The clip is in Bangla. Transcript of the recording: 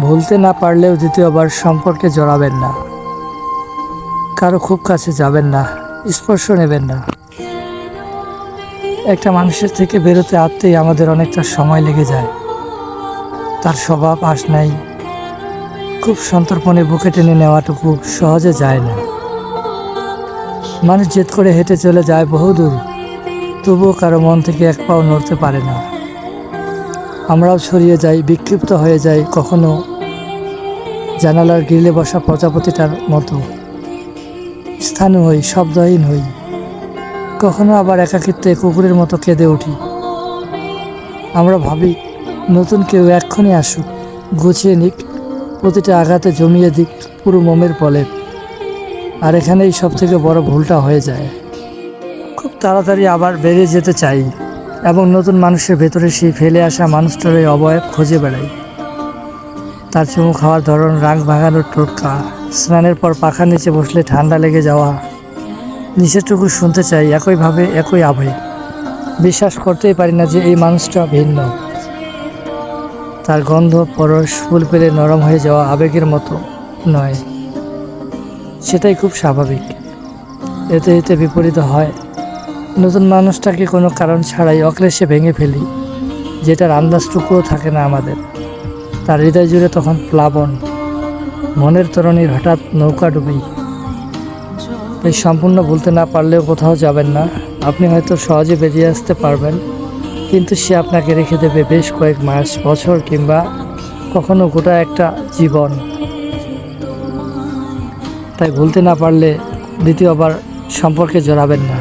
ভুলতে না পারলেও দ্বিতীয়বার সম্পর্কে জড়াবেন না। কারও খুব কাছে যাবেন না, স্পর্শ নেবেন না। একটা মানুষের থেকে বেরোতে আসতেই আমাদের অনেকটা সময় লেগে যায়। তার স্বভাব আস নাই। খুব সন্তর্পণে বুকে টেনে নেওয়াটুকু সহজে যায় না। মানুষ জেদ করে হেঁটে চলে যায় বহুদূর। তবুও কারও মন থেকে এক পাও নড়তে পারে না। আমরাও ছড়িয়ে যাই, বিক্ষিপ্ত হয়ে যাই কখনো জানালার গ্রিলে বসা প্রজাপতিটার মতো। স্থানীয় হই, শব্দহীন হই। কখনো আবার একাকিত্বে কুকুরের মতো কেঁদে উঠি। আমরা ভাবি, নতুন কেউ এক্ষুনি আসুক, গুছিয়ে নিক, প্রতিটা আঘাতে জমিয়ে দিক পুরো মোমের পলে আর এখানেই সব থেকে বড় ভুলটা হয়ে যায়। খুব তাড়াতাড়ি আবার বেরিয়ে যেতে চাই। এবং নতুন মানুষের ভেতরে সেই ফেলে আসা মানুষটার ওই অবয়ব খুঁজে বেড়াই তার চুমু খাওয়ার ধরন, রাগ ভাঙানোর টোটকা, স্নানের পর পাখার নিচে বসলে ঠান্ডা লেগে যাওয়া নিচেরটুকু শুনতে চাই, একইভাবে একই আবেগ বিশ্বাস করতেই পারি না যে এই মানুষটা ভিন্ন। তার গন্ধ, পরশ, ফুল পেলে নরম হয়ে যাওয়া আবেগের মতো নয়। সেটাই খুব স্বাভাবিক। এতে এতে বিপরীত হয় নতুন মানুষটাকে কোনো কারণ ছাড়াই অক্লেশে ভেঙে ফেলি, যেটার আন্দাজটুকুও থাকে না আমাদের। তার হৃদয় জুড়ে তখন প্লাবন, মনের তরণীর হঠাৎ নৌকা ডুবি। তাই সম্পূর্ণ ভুলতে না পারলেও কোথাও যাবেন না। আপনি হয়তো সহজে বেরিয়ে আসতে পারবেন, কিন্তু সে আপনাকে রেখে দেবে বেশ কয়েক মাস, বছর কিংবা কখনো গোটা একটা জীবন। তাই ভুলতে না পারলে দ্বিতীয়বার সম্পর্কে জড়াবেন না।